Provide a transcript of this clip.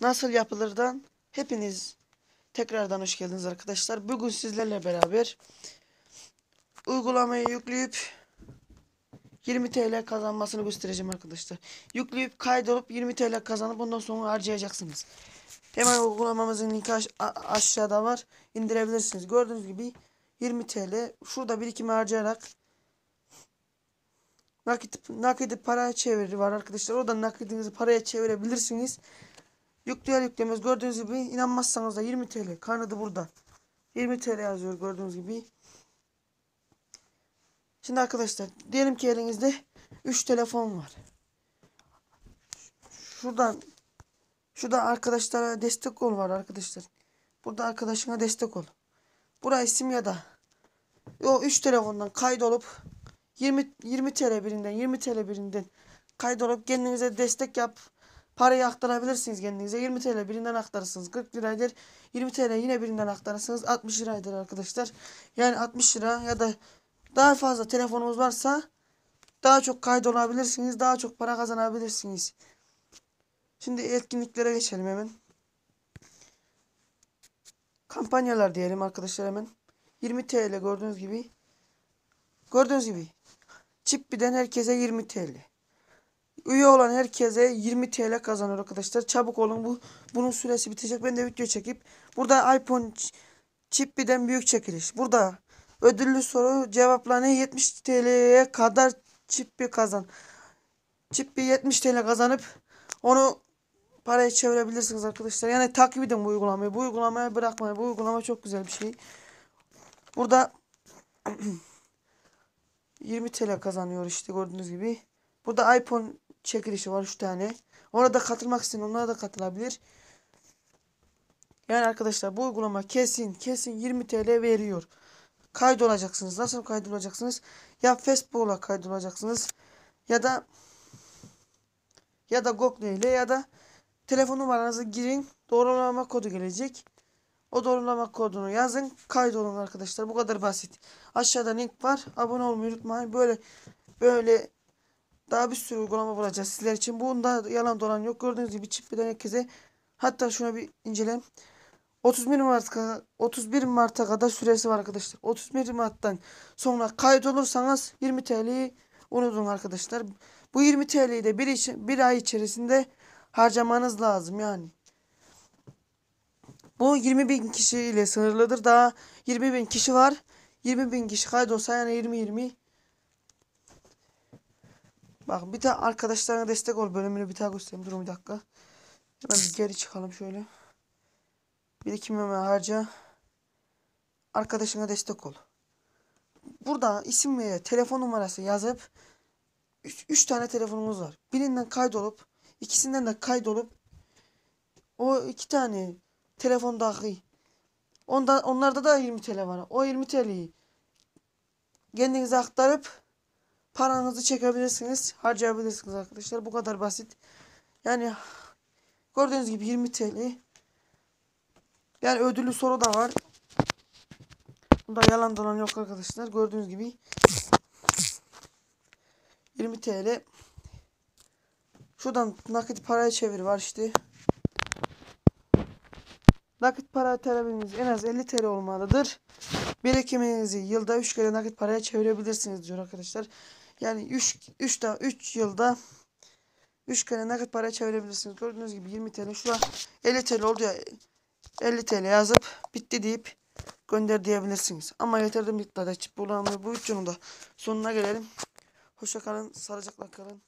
Nasıl yapılırdan hepiniz tekrardan hoş geldiniz arkadaşlar. Bugün sizlerle beraber uygulamayı yükleyip 20 TL kazanmasını göstereceğim arkadaşlar. Yükleyip kaydolup 20 TL kazanıp ondan sonra harcayacaksınız. Hemen uygulamamızın linki aşağıda var. İndirebilirsiniz. Gördüğünüz gibi 20 TL. Şurada birikimi harcayarak nakit nakidi paraya çeviri var arkadaşlar. Oradan nakidinizi paraya çevirebilirsiniz. Yükleyer yüklemez gördüğünüz gibi inanmazsanız da 20 TL. Kanadı burada. 20 TL yazıyor gördüğünüz gibi. Şimdi arkadaşlar diyelim ki elinizde 3 telefon var. Şuradan şurada arkadaşlara destek ol var arkadaşlar. Burada arkadaşına destek ol. Buraya isim ya da o 3 telefondan kaydolup 20 20 TL birinden 20 TL birinden kaydolup kendinize destek yap. Parayı aktarabilirsiniz kendinize. 20 TL birinden aktarırsınız. 40 liraydır. 20 TL yine birinden aktarırsınız. 60 liraydır arkadaşlar. Yani 60 lira ya da daha fazla telefonunuz varsa daha çok kaydolabilirsiniz. Daha çok para kazanabilirsiniz. Şimdi etkinliklere geçelim hemen. Kampanyalar diyelim arkadaşlar hemen. 20 TL gördüğünüz gibi. Gördüğünüz gibi. Çip birden herkese 20 TL. Üye olan herkese 20 TL kazanıyor arkadaşlar. Çabuk olun bu bunun süresi bitecek. Ben de video çekip burada iPhone birden büyük çekiliş. Burada ödüllü soru cevaplarını 70 TL'ye kadar bir kazan. Bir 70 TL kazanıp onu paraya çevirebilirsiniz arkadaşlar. Yani takip edin bu uygulamayı. Bu uygulamayı bırakmayın. Bu uygulama çok güzel bir şey. Burada 20 TL kazanıyor işte gördüğünüz gibi. Burada iPhone çekilişi var 3 tane. Ona da katılmak isteyen onlara da katılabilir. Yani arkadaşlar bu uygulama kesin kesin 20 TL veriyor. Kaydolacaksınız. Nasıl kaydolacaksınız? Ya Facebook'a kaydolacaksınız ya da ya da Google ile ya da telefon numaranızı girin. Doğrulama kodu gelecek. O doğrulama kodunu yazın. Kaydolun arkadaşlar. Bu kadar basit. Aşağıda link var. Abone olmayı unutmayın. Böyle böyle daha bir sürü uygulama bulacağız sizler için. Bunda yalan dolan yok. Gördüğünüz gibi çift birden herkese hatta şuna bir inceleyelim. 31 Mart'a 31 Mart'a kadar süresi var arkadaşlar. 31 Mart'tan sonra kaydolursanız 20 TL'yi unutun arkadaşlar. Bu 20 TL'yi de bir, içi- bir ay içerisinde harcamanız lazım yani. Bu 20 bin kişi ile sınırlıdır. Daha 20 bin kişi var. 20 bin kişi kaydolsa yani 20-20 Bak bir de arkadaşlarına destek ol bölümünü bir daha göstereyim. Durun bir dakika. Hemen bir geri çıkalım şöyle. Birikimime harca. Arkadaşına destek ol. Burada isim ve telefon numarası yazıp 3 tane telefonumuz var. Birinden kaydolup ikisinden de kaydolup o iki tane telefon dahi onda onlarda da 20 TL var. O 20 TL'yi kendinize aktarıp paranızı çekebilirsiniz, harcayabilirsiniz arkadaşlar. Bu kadar basit. Yani gördüğünüz gibi 20 TL. Yani ödüllü soru da var. Bunda yalan dolan yok arkadaşlar. Gördüğünüz gibi 20 TL. Şuradan nakit paraya çevir var işte. Nakit para talebiniz en az 50 TL olmalıdır. Birikiminizi yılda 3 kere nakit paraya çevirebilirsiniz diyor arkadaşlar. Yani 3 3 da 3 yılda 3 kere nakit paraya çevirebilirsiniz. Gördüğünüz gibi 20 TL. Şurada 50 TL oldu ya 50 TL yazıp bitti deyip gönder diyebilirsiniz. Ama yeterli miktarda çip bulamıyor. Bu videonun da sonuna gelelim. Hoşça kalın. Sarıcakla kalın.